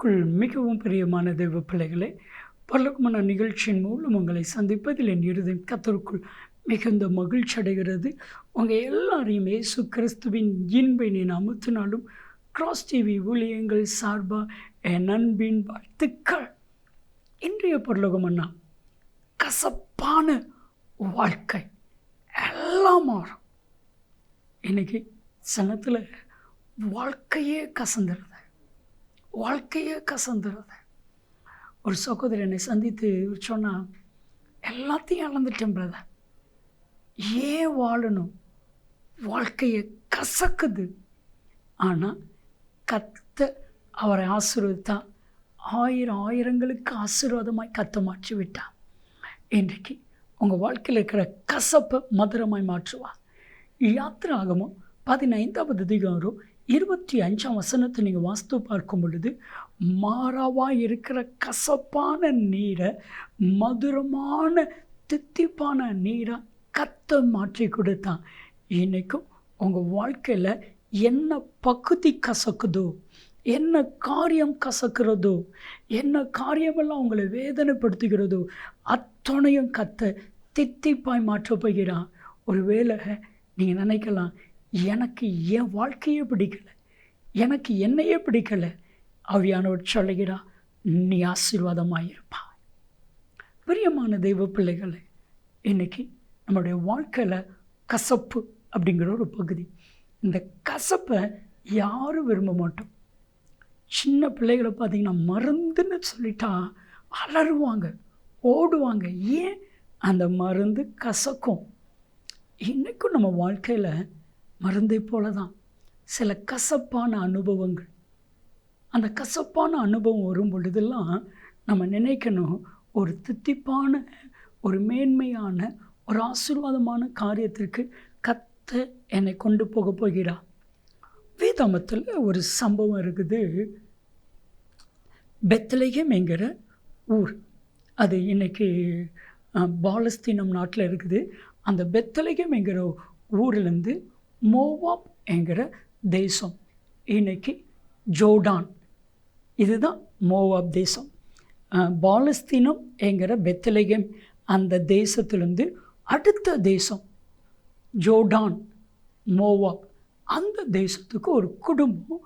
கத்தருக்குள் மிகவும் பிரியமான தெய்வ பிள்ளைகளே பல்லக்குமான நிகழ்ச்சியின் மூலம் உங்களை சந்திப்பதில் என் இருதயம் கத்தருக்குள் மிகுந்த மகிழ்ச்சி அடைகிறது. உங்கள் எல்லாரையும் இயேசு கிறிஸ்துவின் இன்பை அமுத்தினாலும் கிராஸ் டிவி ஊழியங்கள் சார்பாக என் அன்பின் வாழ்த்துக்கள். இன்றைய பரலோகம் கசப்பான வாழ்க்கை எல்லாம் மாறும். இன்னைக்கு சனத்தில் வாழ்க்கையே கசந்துருது. வாழ்க்கையே கசந்துருது. ஒரு சகோதரி என்னை சந்தித்து சொன்னால் எல்லாத்தையும் இழந்துட்டேன் பிரதர் ஏன் வாழணும்? வாழ்க்கையை கசக்குது. ஆனால் கத்த அவரை ஆசீர்வதித்தா ஆயிரம் ஆயிரங்களுக்கு ஆசீர்வாதமாய் கத்த மாற்றி விட்டான் இன்றைக்கு உங்கள் வாழ்க்கையில் இருக்கிற கசப்பை மதுரமாய் மாற்றுவா. யாத்திராகமோ பதினைந்தாவது அதிகாரம் இருபத்தி அஞ்சாம் வசனத்தை நீங்கள் வாஸ்து பார்க்கும் பொழுது மாறாவாக இருக்கிற கசப்பான நீரை மதுரமான தித்திப்பான நீரை கத்த மாற்றி கொடுத்தான். இன்றைக்கும் உங்கள் வாழ்க்கையில் என்ன பகுதி கசக்குதோ என்ன காரியம் கசக்கிறதோ என்ன காரியமெல்லாம் உங்களை வேதனைப்படுத்துகிறதோ அத்தனையும் கத்த தித்திப்பாய் மாற்றப் போகிறான். ஒருவேளை நீங்கள் நினைக்கலாம் எனக்கு என் வாழ்க்கையே பிடிக்கல. எனக்கு என்னையே பிடிக்கல. அவியானவர் சொல்லுகிறா நீ ஆசீர்வாதமாக இருப்பா பிரியமான தெய்வ பிள்ளைகளை இன்னைக்கு நம்மளுடைய வாழ்க்கையில் கசப்பு அப்படிங்கிற ஒரு பகுதி. இந்த கசப்பை யாரும் விரும்ப மாட்டோம். சின்ன பிள்ளைகளை பார்த்திங்கன்னா மருந்துன்னு சொல்லிட்டா அலறுவாங்க ஓடுவாங்க. ஏன்? அந்த மருந்து கசக்கும். இன்றைக்கும் நம்ம வாழ்க்கையில் மருந்தை போல தான் சில கசப்பான அனுபவங்கள். அந்த கசப்பான அனுபவம் வரும் பொழுதெல்லாம் நம்ம நினைக்கணும் ஒரு தித்திப்பான ஒரு மேன்மையான ஒரு ஆசீர்வாதமான காரியத்திற்கு கத்த என்னை கொண்டு போக போகிறா வேதாமத்தில் ஒரு சம்பவம் இருக்குது. பெத்தலகம் என்கிற ஊர். அது இன்றைக்கி பாலஸ்தீனம் நாட்டில் இருக்குது. அந்த பெத்தலகம் என்கிற ஊர்லேருந்து மோவாப் என்கிற தேசம். இன்னைக்கு ஜோர்டான். இதுதான் மோவாப் தேசம். பாலஸ்தீனம் என்கிற பெத்தலகம் அந்த தேசத்திலிருந்து அடுத்த தேசம். ஜோர்டான் மோவாப் அந்த தேசத்துக்கு ஒரு குடும்பம்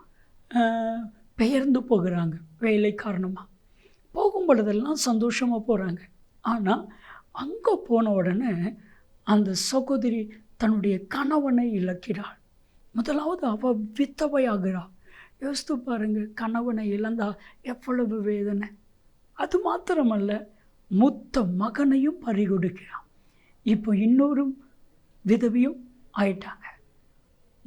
பெயர்ந்து போகிறாங்க வேலை காரணமாக போகும் பொழுதெல்லாம் சந்தோஷமாக போகிறாங்க ஆனால் அங்கே போன உடனே அந்த சகோதரி தன்னுடைய கணவனை இழக்கிறாள். முதலாவது அவள் வித்தவையாகிறாள் யோசித்து பாருங்க கணவனை இழந்தா எவ்வளவு வேதனை. அது மாத்திரமல்ல மூத்த மகனையும் பறிகொடுக்கிறான். இப்போ இன்னொரு விதவையும் ஆயிட்டாங்க.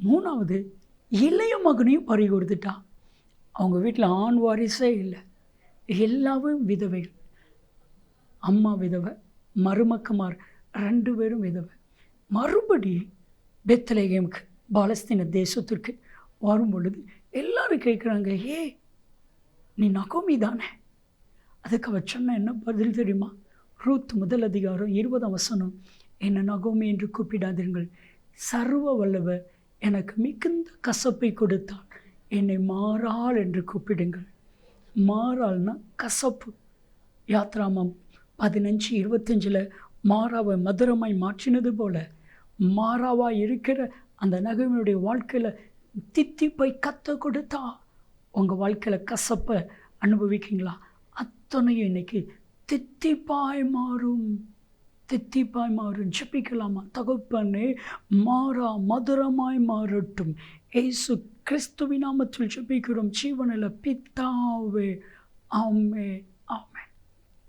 மூணாவது இளைய மகனையும் பறி கொடுத்துட்டான் அவங்க வீட்டில் ஆண் வாரிசே இல்லை. எல்லாவும் விதவைகள். அம்மா விதவை மருமக்குமார் ரெண்டு பேரும் விதவை. மறுபடி பெத்தலேகேமுக்கு பாலஸ்தீன தேசத்திற்கு வரும் பொழுது எல்லாரும் கேட்குறாங்க ஏ நீ நகோமி தானே? அதுக்கு அவர் சொன்ன என்ன பதில் தெரியுமா? ரூத் முதல் அதிகாரம் இருபதாம் வசனம். என்னை நகோமி என்று கூப்பிடாதீர்கள். சர்வ வல்லவர் எனக்கு மிகுந்த கசப்பை கொடுத்தாள். என்னை மாறாள் என்று கூப்பிடுங்கள். மாறாள்னா கசப்பு. யாத்ராமம் பதினஞ்சு இருபத்தஞ்சில் மாறாவை மதுரமாய் மாற்றினது போல மாறாவாக இருக்கிற அந்த நகைவனுடைய வாழ்க்கையில் தித்திப்பை கற்று கொடுத்தா உங்கள் வாழ்க்கையில் கசப்பை அனுபவிக்கீங்களா அத்தனையும் இன்னைக்கு தித்திப்பாய் மாறும். தித்திப்பாய் மாறும். ஜெபிக்கலாமா? தகப்பனே மாறா மதுரமாய் மாறட்டும். ஏசு கிறிஸ்துவின் நாமத்தில் ஜெபிக்கிறோம். ஜீவனில் பித்தாவே ஆமே ஆமே.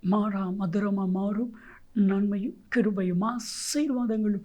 மாறா மதுரமாக மாறும். நன்மையும் கிருபையும் ஆசீர்வாதங்களும்